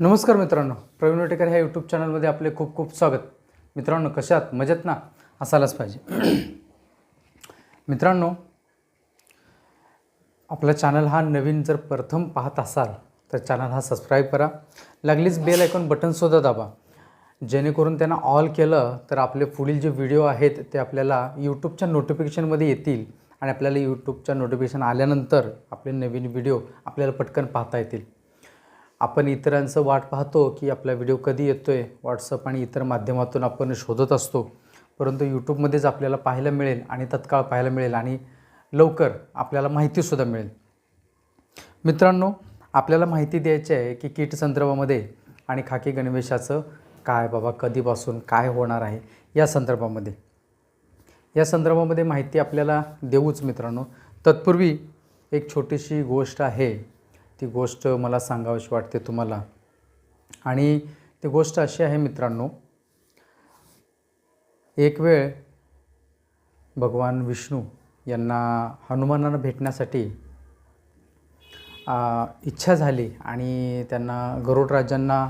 नमस्कार मित्रांनो. प्रवीण वटेकर ह्या यूट्यूब चॅनलमध्ये आपले खूप खूप स्वागत. मित्रांनो कशात मजेत ना? असायलाच पाहिजे. मित्रांनो आपला चॅनल हा नवीन जर प्रथम पाहत असाल तर चॅनल हा सबस्क्राईब करा. लागलीच बेल ऐकून बटनसुद्धा दाबा. जेणेकरून त्यांना ऑल केलं तर आपले पुढील जे व्हिडिओ आहेत ते आपल्याला यूट्यूबच्या नोटिफिकेशनमध्ये येतील आणि आपल्याला यूट्यूबच्या नोटिफिकेशन आल्यानंतर आपले नवीन व्हिडिओ आपल्याला पटकन पाहता येतील. आपण इतरांचं वाट पाहतो की आपला व्हिडिओ कधी येतो आहे व्हॉट्सअप आणि इतर माध्यमातून आपण शोधत असतो. परंतु यूट्यूबमध्येच आपल्याला पाहायला मिळेल आणि तत्काळ पाहायला मिळेल आणि लवकर आपल्याला माहितीसुद्धा मिळेल. मित्रांनो आपल्याला माहिती द्यायची आहे की कीट संदर्भामध्ये आणि खाकी गणवेशाचं काय बाबा कधीपासून काय होणार आहे या संदर्भामध्ये. या संदर्भामध्ये माहिती आपल्याला देऊच मित्रांनो. तत्पूर्वी एक छोटीशी गोष्ट आहे. ती गोष्ट मला सांगावीशी वाटते तुम्हाला. आणि ती गोष्ट अशी आहे मित्रांनो एक वेळ भगवान विष्णू यांना हनुमानांना भेटण्यासाठी इच्छा झाली आणि त्यांना गरुड राजांना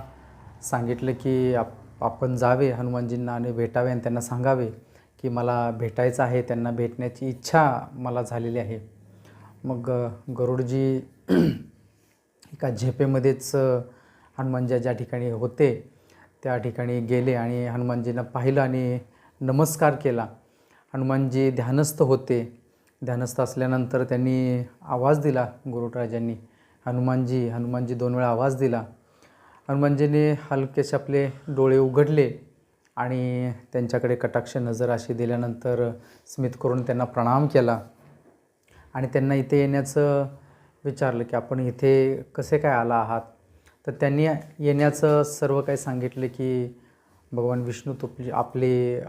सांगितलं की आप आपण जावे हनुमानजींना आणि भेटावे आणि त्यांना सांगावे की मला भेटायचं आहे त्यांना भेटण्याची इच्छा मला झालेली आहे. मग गरुडजी एका झेपेमध्येच हनुमानजी ज्या ठिकाणी होते त्या ठिकाणी गेले आणि हनुमानजींना पाहिलं आणि नमस्कार केला. हनुमानजी ध्यानस्थ होते. ध्यानस्थ असल्यानंतर त्यांनी आवाज दिला गुरुटराजांनी. हनुमानजी हनुमानजी दोन वेळा आवाज दिला. हनुमानजीने हलकेसे आपले डोळे उघडले आणि त्यांच्याकडे कटाक्ष नजर अशी दिल्यानंतर स्मित करून त्यांना प्रणाम केला. आणि त्यांना इथे येण्याचं विचारलं की आपण इथे कसे काय आला आहात? तर त्यांनी येण्याचं सर्व काही सांगितले की भगवान विष्णू तुपली आपले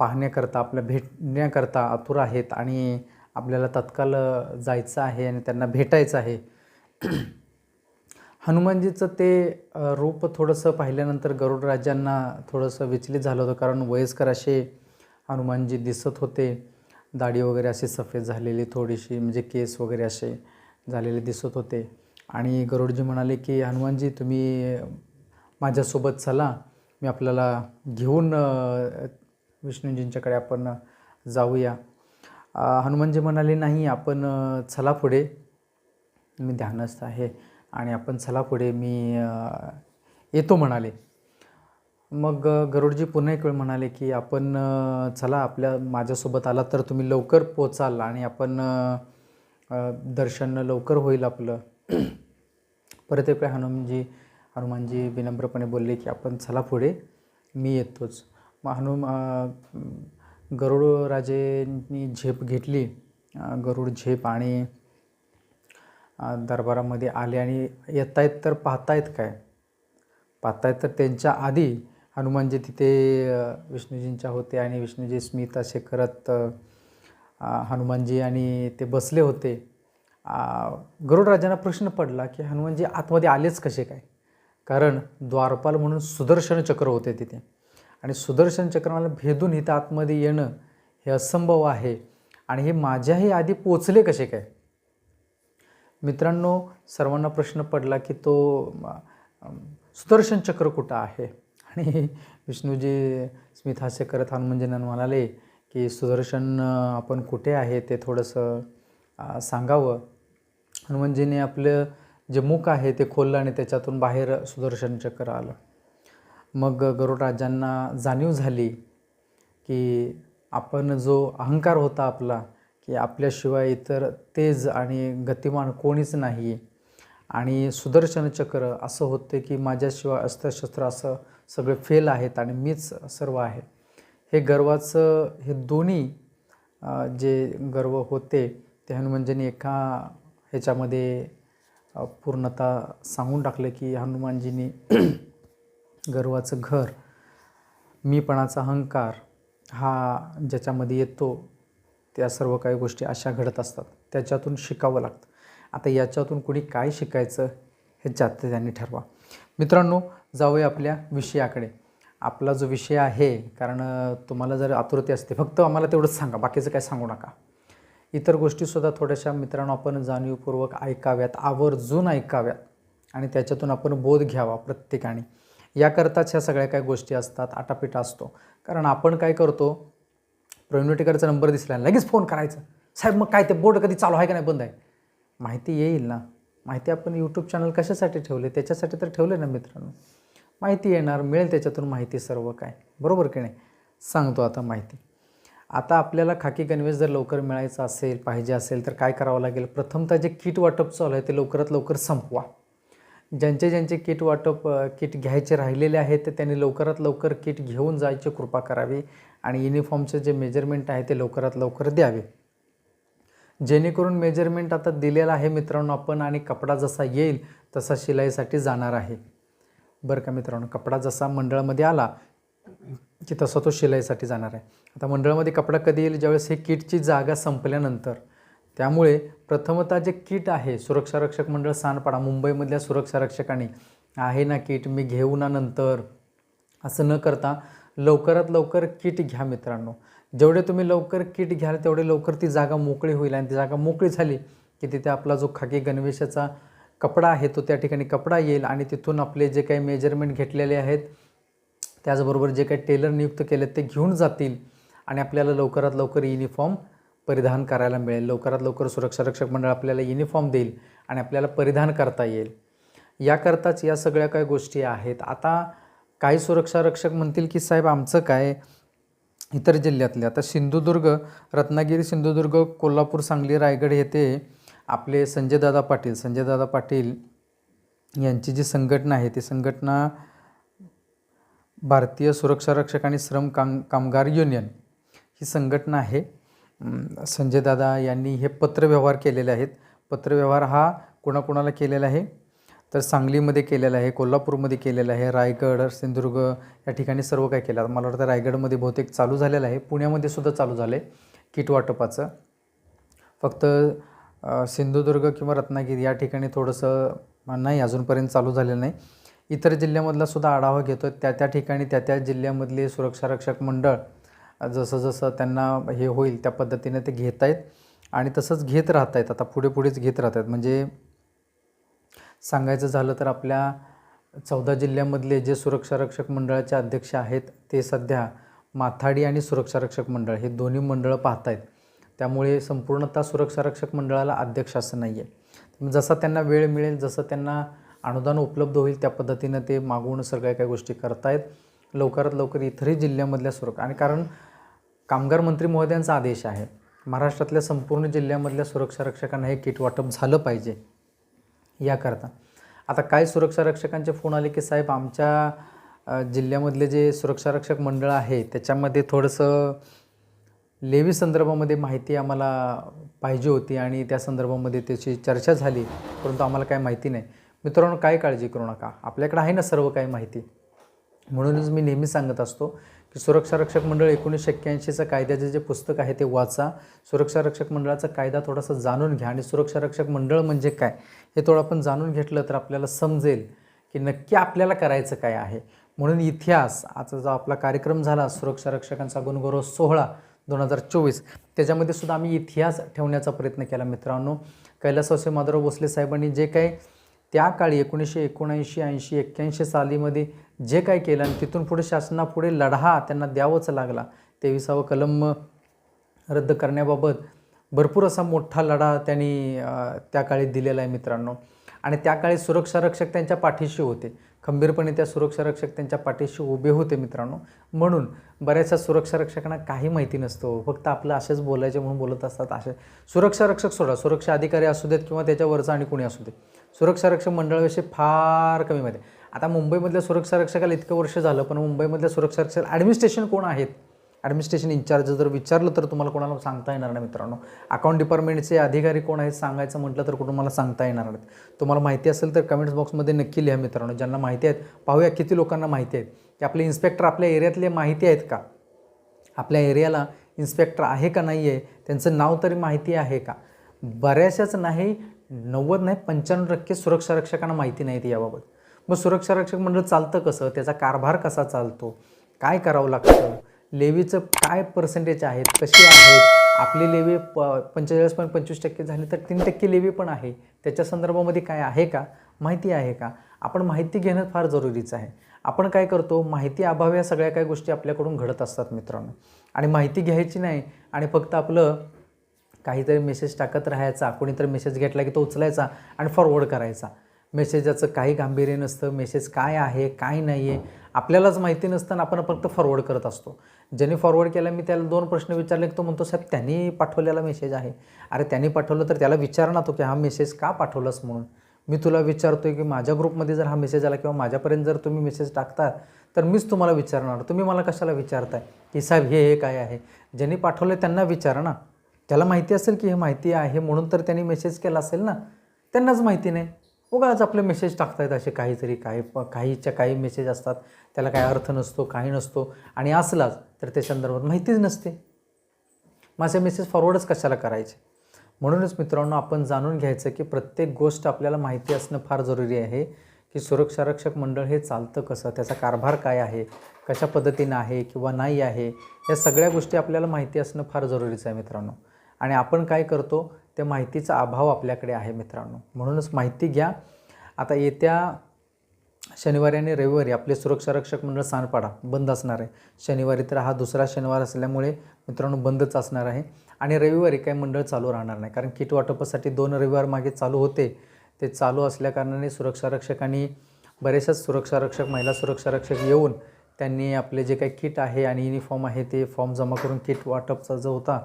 पाहण्याकरता आपल्या भेटण्याकरता आतुर आहेत आणि आपल्याला तत्काळ जायचं आहे आणि त्यांना भेटायचं आहे. हनुमानजीचं ते रूप थोडंसं पाहिल्यानंतर गरुड राजांना थोडंसं विचलित झालं होतं कारण वयस्कर असे हनुमानजी दिसत होते. दाढी वगैरे अशी सफेद झालेली थोडीशी म्हणजे केस वगैरे असे. झालेले दिसत होते. आणि गरुडजी म्हणाले की हनुमानजी तुम्ही माझ्यासोबत चला. मी आपल्याला घेऊन विष्णूजींच्याकडे आपण जाऊया. हनुमानजी म्हणाले नाही आपण चला पुढे. मी ध्यानस्थ आहे आणि आपण चला पुढे. मी येतो म्हणाले. मग गरुडजी पुन्हा एक वेळ म्हणाले की आपण चला. आपल्या माझ्यासोबत आला तर तुम्ही लवकर पोचाल आणि आपण दर्शन लवकर होईल आपलं. परत एक हनुमानजी हनुमानजी विनम्रपणे बोलले की आपण चला पुढे मी येतोच. मग हनुम गरुडराजेंनी झेप घेतली. गरुड झेप आणि दरबारामध्ये आले आणि येतायत तर पाहतायत काय? पाहतायत तर त्यांच्या आधी हनुमानजी तिथे विष्णूजींच्या होते आणि विष्णूजी स्मित असे करत हनुमानजी आणि ते बसले होते. गरुडराजांना प्रश्न पडला की हनुमानजी आतमध्ये आलेच कसे काय? कारण द्वारपाल म्हणून सुदर्शन चक्र होते तिथे. आणि सुदर्शन चक्राला भेदून इथं आतमध्ये येणं हे असंभव आहे. आणि हे माझ्याही आधी पोचले कसे काय? मित्रांनो सर्वांना प्रश्न पडला की तो सुदर्शन चक्र कुठं आहे? आणि विष्णूजी स्मित हास्य करत हनुमानजींना म्हणाले की सुदर्शन आपण कुठे आहे ते थोडंसं सांगावं. हनुमानजीने आपलं जे मुख आहे ते खोललं आणि त्याच्यातून बाहेर सुदर्शन चक्र आलं. मग गरुडराजांना जाणीव झाली की आपण जो अहंकार होता आपला की आपल्याशिवाय इतर तेज आणि गतिमान कोणीच नाही. आणि सुदर्शन चक्र असं होते की माझ्याशिवाय अस्त्रशस्त्र असं सगळे फेल आहेत आणि मीच सर्व आहे. हे गर्वाचं हे दोन्ही जे गर्व होते ते हनुमानजींनी एका ह्याच्यामध्ये पूर्णता पूर्णतः सांगून टाकलं की हनुमानजींनी गर्वाचं घर मीपणाचा अहंकार हा ज्याच्यामध्ये येतो त्या सर्व काही गोष्टी अशा घडत असतात. त्याच्यातून शिकावं लागतं. आता याच्यातून कुणी काय शिकायचं हे जात त्यांनी ठरवा. मित्रांनो जाऊया आपल्या विषयाकडे. आपला जो विषय आहे कारण तुम्हाला जर आतुरते असते फक्त आम्हाला तेवढंच सांगा बाकीचं काय सांगू नका. इतर गोष्टीसुद्धा थोड्याशा मित्रांनो आपण जाणीवपूर्वक ऐकाव्यात आवर्जून ऐकाव्यात आणि त्याच्यातून आपण बोध घ्यावा प्रत्येकाने. याकरताच ह्या सगळ्या काही गोष्टी असतात आटापिटा असतो. कारण आपण काय करतो प्रवीण विटेकरचा नंबर दिसला लगेच फोन करायचा. साहेब मग काय ते बोर्ड कधी चालू आहे का नाही बंद आहे? माहिती येईल ना. माहिती आपण यूट्यूब चॅनल कशासाठी ठेवले? त्याच्यासाठी तर ठेवले ना मित्रांनो. माहिती येणार मिळेल त्याच्यातून माहिती सर्व काय. बरोबर की नाही? सांगतो आता माहिती. आता आपल्याला खाकी गणवेश जर लवकर मिळायचं असेल पाहिजे असेल तर काय करावं लागेल? प्रथमतः जे किट वाटप चालू आहे ते लवकरात लवकर संपवा. ज्यांचे ज्यांचे किट वाटप किट घ्यायचे राहिलेले आहेत ते त्यांनी लवकरात लवकर किट घेऊन जायची कृपा करावी आणि युनिफॉर्मचे जे मेजरमेंट आहे ते लवकरात लवकर द्यावे. जेणेकरून मेजरमेंट आता दिलेलं आहे मित्रांनो आपण आणि कपडा जसा येईल तसा शिलाईसाठी जाणार आहे. बरं का मित्रांनो कपडा जसा मंडळामध्ये आला की तसा तो शिलाईसाठी जाणार आहे. आता मंडळामध्ये कपडा कधी येईल? ज्यावेळेस हे किटची जागा संपल्यानंतर. त्यामुळे प्रथमतः जे किट आहे सुरक्षा रक्षक मंडळ सांडपाडा मुंबईमधल्या सुरक्षा रक्षकांनी आहे ना किट मी घेऊ ना नंतर असं न करता लवकरात लवकर किट घ्या मित्रांनो. जेवढे तुम्ही लवकर किट घ्याल तेवढे लवकर ती जागा मोकळी होईल आणि ती जागा मोकळी झाली की तिथे आपला जो खाकी गणवेशाचा कपडा आहे तो त्या ठिकाणी कपडा येईल आणि तिथून आपले जे काही मेजरमेंट घेतलेले आहेत त्याचबरोबर जे काही टेलर नियुक्त केले ते घेऊन जातील आणि आपल्याला लवकरात लवकर युनिफॉर्म परिधान करायला मिळेल. लवकरात लवकर सुरक्षा रक्षक मंडळ आपल्याला युनिफॉर्म देईल आणि आपल्याला परिधान करता येईल. याकरताच या सगळ्या काही गोष्टी आहेत. आता काही सुरक्षा रक्षक म्हणतील की साहेब आमचं काय? इतर जिल्ह्यातले. आता सिंधुदुर्ग रत्नागिरी सिंधुदुर्ग कोल्हापूर सांगली रायगड येथे आपले संजयदादा पाटील संजयदादा पाटील यांची जी संघटना आहे ती संघटना भारतीय सुरक्षा रक्षक आणि श्रम काम कामगार युनियन ही संघटना आहे. संजयदादा यांनी हे पत्रव्यवहार केलेले आहेत. पत्रव्यवहार हा कोणाकोणाला केलेला आहे? तर सांगलीमध्ये केलेला आहे कोल्हापूरमध्ये केलेला आहे रायगड सिंधुदुर्ग या ठिकाणी सर्व काय केलं. मला वाटतं रायगडमध्ये बहुतेक चालू झालेलं आहे. पुण्यामध्ये सुद्धा चालू झालं आहे किट वाटपाचं. फक्त सिंधुदुर्ग किंवा रत्नागिरी या ठिकाणी थोडंसं नाही अजूनपर्यंत चालू झालेलं नाही. इतर जिल्ह्यामधला सुद्धा आढावा घेतो त्या त्या ठिकाणी त्या त्या जिल्ह्यामधले सुरक्षा रक्षक मंडळ जसं जसं त्यांना हे होईल त्या पद्धतीने ते घेत आहेत आणि तसंच घेत राहत आहेत आता पुढे पुढेच घेत राहत आहेत म्हणजे सांगायचं झालं तर आपल्या चौदा जिल्ह्यामधले जे सुरक्षा रक्षक मंडळाचे अध्यक्ष आहेत ते सध्या माथाडी आणि सुरक्षा रक्षक मंडळ हे दोन्ही मंडळं पाहत आहेत त्यामुळे संपूर्णतः सुरक्षा रक्षक मंडळाला अध्यक्ष असं नाही आहे जसा त्यांना वेळ मिळेल जसं त्यांना अनुदान उपलब्ध होईल त्या पद्धतीनं ते मागवून सगळ्या काही गोष्टी करतायत. लवकरात लवकर इतरही जिल्ह्यामधल्या सुरक्षा आणि कारण कामगार मंत्री महोदयांचा आदेश आहे. महाराष्ट्रातल्या संपूर्ण जिल्ह्यामधल्या सुरक्षा रक्षकांना हे किट वाटप झालं पाहिजे याकरता. आता काय सुरक्षा रक्षकांचे फोन आले की साहेब आमच्या जिल्ह्यामधले जे सुरक्षा रक्षक मंडळ आहे त्याच्यामध्ये थोडंसं लेवी संदर्भामध्ये माहिती आम्हाला पाहिजे होती आणि त्या संदर्भामध्ये त्याची चर्चा झाली परंतु आम्हाला काय माहिती नाही. मित्रांनो काय काळजी करू नका. आपल्याकडे आहे ना सर्व काही माहिती. म्हणूनच मी नेहमी सांगत असतो की सुरक्षा रक्षक मंडळ एकोणीसशे एक्क्याऐंशीचं कायद्याचं जे पुस्तक आहे ते वाचा. सुरक्षा रक्षक मंडळाचा कायदा थोडासा जाणून घ्या. आणि सुरक्षा रक्षक मंडळ म्हणजे काय हे थोडं आपण जाणून घेतलं तर आपल्याला समजेल की नक्की आपल्याला करायचं काय आहे. म्हणून इतिहास आजचा जो आपला कार्यक्रम झाला सुरक्षा रक्षकांचा गुणगौरव सोहळा दोन हजार चोवीस. त्याच्यामध्ये सुद्धा आम्ही इतिहास ठेवण्याचा प्रयत्न केला मित्रांनो. कैलासवासी माधवराव भोसले साहेबांनी जे काही त्या काळी एकोणीसशे एकोणऐंशी ऐंशी एक्क्याऐंशी सालीमध्ये जे काय केलं आणि तिथून पुढे शासनापुढे लढा त्यांना द्यावाच लागला. तेविसावं कलम रद्द करण्याबाबत भरपूर असा मोठा लढा त्यांनी त्या काळी दिलेला आहे मित्रांनो. आणि त्या काळी सुरक्षा रक्षक त्यांच्या पाठीशी होते. खंबीरपणे त्या सुरक्षा रक्षक त्यांच्या पाठीशी उभे होते मित्रांनो. म्हणून बऱ्याचशा सुरक्षा रक्षकांना काही माहिती नसतो. फक्त आपलं असेच बोलायचे म्हणून बोलत असतात असे. सुरक्षा रक्षक सोडा. सुरक्षा अधिकारी असू देत किंवा त्याच्यावरचा आणि कोणी असू दे सुरक्षा रक्षक मंडळाविषयी फार कमी माहिती. आता मुंबईमधल्या सुरक्षा रक्षकाला इतकं वर्ष झालं पण मुंबईमधल्या सुरक्षा रक्षक ॲडमिनिस्ट्रेशन कोण आहेत? ॲडमिनिस्ट्रेशन इन्चार्ज जर विचारलं तर तुम्हाला कोणाला सांगता येणार नाही मित्रांनो. अकाउंट डिपार्टमेंटचे अधिकारी कोण आहेत सांगायचं म्हटलं तर तुम्हाला सांगता येणार नाहीत. तुम्हाला माहिती असेल तर कमेंट्स बॉक्समध्ये नक्की लिहा मित्रांनो. ज्यांना माहिती आहेत पाहूया किती लोकांना माहिती आहेत. की आपले इन्स्पेक्टर आपल्या एरियातले माहिती आहेत का? आपल्या एरियाला इन्स्पेक्टर आहे का नाही आहे त्यांचं नाव तरी माहिती आहे का? बऱ्याचशाच नाही नव्वद नाही पंच्याण्णव टक्के सुरक्षा रक्षकांना माहिती नाहीत याबाबत. मग सुरक्षा रक्षक मंडळ चालतं कसं? त्याचा कारभार कसा चालतो? काय करावं लागतं? लेवीचं काय पर्सेंटेज आहेत कशी आहेत? आपली लेवी प पंचेचाळीस पॉईंट पंचवीस टक्के झाली तर तीन टक्के लेवी पण आहे. त्याच्या संदर्भामध्ये काय आहे का? माहिती आहे का? आपण माहिती घेणं फार जरुरीचं आहे. आपण काय करतो? माहिती अभाव या सगळ्या काही गोष्टी आपल्याकडून घडत असतात मित्रांनो. आणि माहिती घ्यायची नाही आणि फक्त आपलं काहीतरी मेसेज टाकत राहायचा कोणीतरी मेसेज घेतला की तो उचलायचा आणि फॉरवर्ड करायचा. मेसेजाचं काही गांभीर्य नसतं. मेसेज काय आहे काय नाही आहे आपल्यालाच माहिती नसताना आपण फक्त फॉरवर्ड करत असतो. ज्याने फॉरवर्ड केला मी त्याला दोन प्रश्न विचारले की तो म्हणतो साहेब त्यांनी पाठवलेला मेसेज आहे. अरे त्यांनी पाठवलं तर त्याला विचार ना तो की हा मेसेज का पाठवलास म्हणून? मी तुला विचारतोय की माझ्या ग्रुपमध्ये जर हा मेसेज आला किंवा माझ्यापर्यंत जर तुम्ही मेसेज टाकता तर मीच तुम्हाला विचारणार. तुम्ही मला कशाला विचारताय? की साहेब हे हे काय आहे? ज्यांनी पाठवलं त्यांना विचारा ना. त्याला माहिती असेल की हे माहिती आहे म्हणून तर त्यांनी मेसेज केला असेल ना. त्यांनाच माहिती नाही. उगाच आपले मेसेज टाकतायत असे काहीतरी काही काहीच्या काही मेसेज असतात. त्याला काही अर्थ नसतो काही नसतो. आणि असलाच तर त्या संदर्भात माहितीच नसते. माझे मेसेज फॉरवर्डच कशाला करायचे? म्हणूनच मित्रांनो आपण जाणून घ्यायचं की प्रत्येक गोष्ट आपल्याला माहिती असणं फार जरुरी आहे की सुरक्षारक्षक मंडळ हे चालतं कसं? त्याचा कारभार काय आहे? कशा पद्धतीनं आहे किंवा नाही आहे? या सगळ्या गोष्टी आपल्याला माहिती असणं फार जरुरीचं आहे मित्रांनो. आणि आपण काय करतो त्या माहितीचा अभाव आपल्याकडे आहे मित्रांनो. म्हणूनच माहिती घ्या. आता येत्या शनिवारी आणि रविवारी आपले सुरक्षारक्षक मंडळ सांडपाडा बंद असणार आहे. शनिवारी तर हा दुसरा शनिवार असल्यामुळे मित्रांनो बंदच असणार आहे. आणि रविवारी काही मंडळ चालू राहणार नाही. कारण किट वाटपासाठी दोन रविवार मागे चालू होते. ते चालू असल्याकारणाने सुरक्षारक्षकांनी बरेचशाच सुरक्षारक्षक महिला सुरक्षारक्षक येऊन त्यांनी आपले जे काही किट आहे आणि युनिफॉर्म आहे ते फॉर्म जमा करून किट वाटपचा जो होता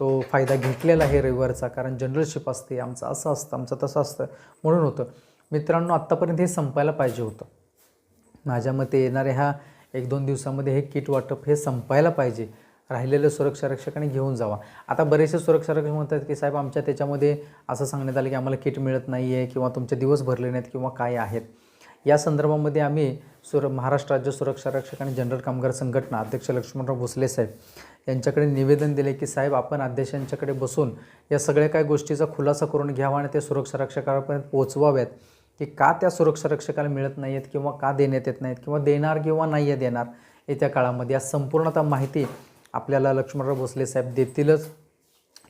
तो फायदा घेतलेला आहे रविवारचा कारण जनरलशिप असते आमचं असं असतं आमचं तसं असतं म्हणून होतं. मित्रांनो आत्तापर्यंत हे संपायला पाहिजे होतं. माझ्या मते येणाऱ्या ह्या एक दोन दिवसामध्ये हे किट वाटप हे संपायला पाहिजे. राहिलेलं सुरक्षारक्षकांनी घेऊन जावा. आता बरेचसे सुरक्षारक्षक म्हणतात की साहेब आमच्या त्याच्यामध्ये असं सांगण्यात आलं की आम्हाला किट मिळत नाही आहे किंवा तुमचे दिवस भरले नाहीत किंवा काय आहेत. या संदर्भामध्ये आम्ही सुर महाराष्ट्र राज्य सुरक्षा रक्षक आणि जनरल कामगार संघटना अध्यक्ष लक्ष्मणराव भोसले साहेब यांच्याकडे निवेदन दिले की साहेब आपण अध्यक्षांच्याकडे बसून या सगळ्या काही गोष्टीचा खुलासा करून घ्यावा आणि ते सुरक्षा रक्षकापर्यंत पोहोचवाव्यात की का त्या सुरक्षा रक्षकाला मिळत नाही आहेत किंवा का देण्यात येत नाहीत किंवा देणार किंवा नाही आहे देणार येत्या काळामध्ये? या संपूर्णतः माहिती आपल्याला लक्ष्मणराव भोसले साहेब देतीलच.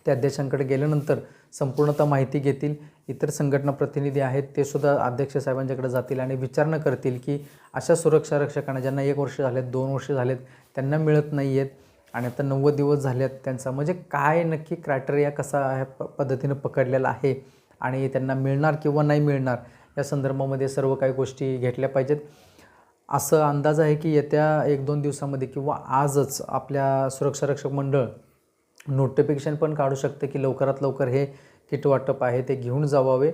त्या अध्यक्षांकडे गेल्यानंतर संपूर्णतः माहिती घेतील. इतर संघटना प्रतिनिधी आहेत ते सुद्धा अध्यक्ष साहेबांच्याकडे जातील आणि विचारणा करतील की अशा सुरक्षारक्षकांना ज्यांना एक वर्ष झालेत दोन वर्ष झालेत त्यांना मिळत नाही आहेत आणि आता नव्वद दिवस झाले आहेत त्यांचा म्हणजे काय नक्की क्रायटेरिया कसा ह्या प पद्धतीनं पकडलेला आहे आणि त्यांना मिळणार किंवा नाही मिळणार या संदर्भामध्ये सर्व काही गोष्टी घेतल्या पाहिजेत. असं अंदाज आहे की येत्या एक दोन दिवसामध्ये किंवा आजच आपल्या सुरक्षारक्षक मंडळ नोटिफिकेशन पण काढू शकते की लवकरात लवकर हे किट वाटप आहे ते घेऊन जावावे.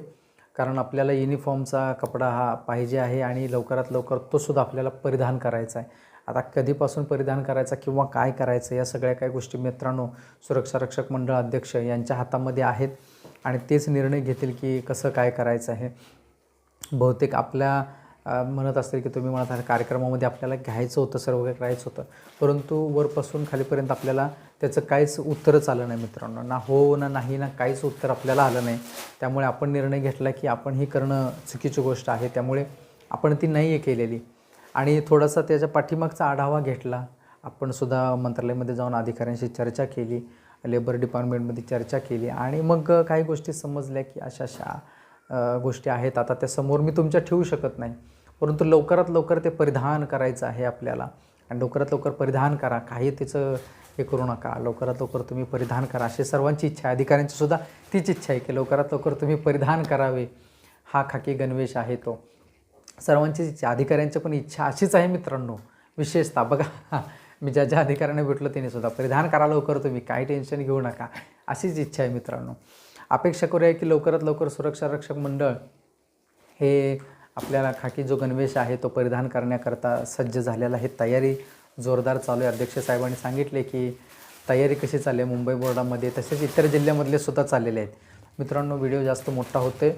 कारण आपल्याला युनिफॉर्मचा कपडा हा पाहिजे आहे आणि लवकरात लवकर तो सुद्धा आपल्याला परिधान करायचा आहे. आता कधीपासून परिधान करायचा किंवा काय करायचं या सगळ्या काही गोष्टी मित्रांनो सुरक्षारक्षक मंडळ अध्यक्ष यांच्या हातामध्ये आहेत. आणि तेच निर्णय घेतील की कसं काय करायचं आहे. बहुतेक आपल्या म्हणत असतील की तुम्ही म्हणत आहे कार्यक्रमामध्ये आपल्याला घ्यायचं होतं सर्व काही करायचं होतं. परंतु वरपासून खालीपर्यंत आपल्याला त्याचं काहीच उत्तरच आलं नाही मित्रांनो. ना हो ना नाही ना काहीच उत्तर आपल्याला आलं नाही. त्यामुळे आपण निर्णय घेतला की आपण ही करणं चुकीची गोष्ट आहे. त्यामुळे आपण ती नाही आहे केलेली. आणि थोडासा त्याच्या पाठीमागचा आढावा घेतला. आपण सुद्धा मंत्रालयामध्ये जाऊन अधिकाऱ्यांशी चर्चा केली लेबर डिपार्टमेंटमध्ये चर्चा केली आणि मग काही गोष्टी समजल्या की अशा अशा गोष्टी आहेत. आता त्या समोर मी तुमच्या ठेवू शकत नाही. परंतु लवकरात लवकर ते परिधान करायचं आहे आपल्याला. आणि लवकरात लवकर परिधान करा. काही त्याचं हे करू नका. लवकरात लवकर तुम्ही परिधान करा. अशी सर्वांची इच्छा आहे. अधिकाऱ्यांची सुद्धा तीच इच्छा आहे की लवकरात लवकर तुम्ही परिधान करावे. हा खाकी गणवेश आहे तो. सर्वांचीच इच्छा अधिकाऱ्यांची पण इच्छा अशीच आहे मित्रांनो. विशेषतः बघा मी ज्या ज्या अधिकाऱ्यांना भेटलो त्याने सुद्धा परिधान करा लवकर तुम्ही. काही टेन्शन घेऊ नका. अशीच इच्छा आहे मित्रांनो. अपेक्षा करूया की लवकरात लवकर सुरक्षा रक्षक मंडळ हे आपल्याला खाकी जो गणवेश आहे तो परिधान करण्याकरता सज्ज झालेला आहे. तयारी जोरदार चालू आहे. अध्यक्ष साहेबांनी सांगितले की तयारी कशी चालली आहे? मुंबई बोर्डामध्ये तसेच इतर जिल्ह्यामधले सुद्धा चाललेले आहेत. मित्रांनो व्हिडिओ जास्त मोठा होते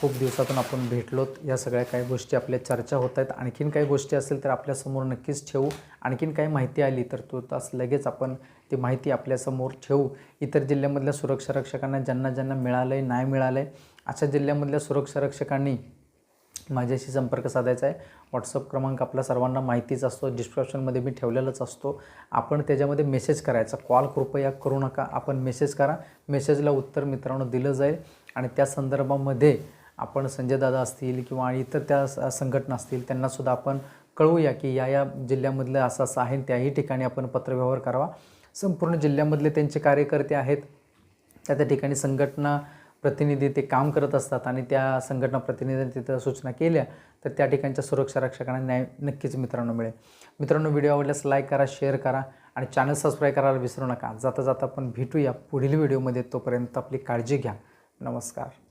खूप दिवसातून आपण भेटलोत. या सगळ्या काही गोष्टी आपल्या चर्चा होत आहेत. आणखीन काही गोष्टी असेल तर आपल्यासमोर नक्कीच ठेवू. आणखीन काही माहिती आली तर तो तास लगेच आपण ती माहिती आपल्यासमोर ठेवू. इतर जिल्ह्यामधल्या सुरक्षारक्षकांना ज्यांना ज्यांना मिळालं आहे नाही मिळालं आहे अशा जिल्ह्यामधल्या सुरक्षारक्षकांनी माझ्याशी संपर्क साधायचा आहे. व्हॉट्सअप क्रमांक आपल्या सर्वांना माहितीच असतो. डिस्क्रिप्शनमध्ये मी ठेवलेलाच असतो. आपण त्याच्यामध्ये मेसेज करायचा. कॉल कृपया करू नका. आपण मेसेज करा. मेसेजला उत्तर मित्रांनो दिलं जाईल. आणि त्या संदर्भामध्ये आपण संजय दादा असतील किंवा इतर त्या संघटना असतील त्यांनासुद्धा आपण कळवूया की या या जिल्ह्यामधलं असं असं आहे. त्याही ठिकाणी आपण पत्रव्यवहार करावा. संपूर्ण जिल्ह्यामधले त्यांचे कार्यकर्ते आहेत. त्या त्या ठिकाणी संघटना प्रतिनिधी ते काम करत असतात आणि त्या संघटना प्रतिनिधींनी तिथं सूचना केल्या तर त्या ठिकाणच्या सुरक्षा रक्षकांना न्याय नक्कीच मित्रांनो मिळेल. मित्रांनो व्हिडिओ आवडल्यास लाईक करा शेअर करा आणि चॅनल सबस्क्राईब करायला विसरू नका. जाता जाता आपण भेटूया पुढील व्हिडिओमध्ये. तोपर्यंत आपली काळजी घ्या. नमस्कार.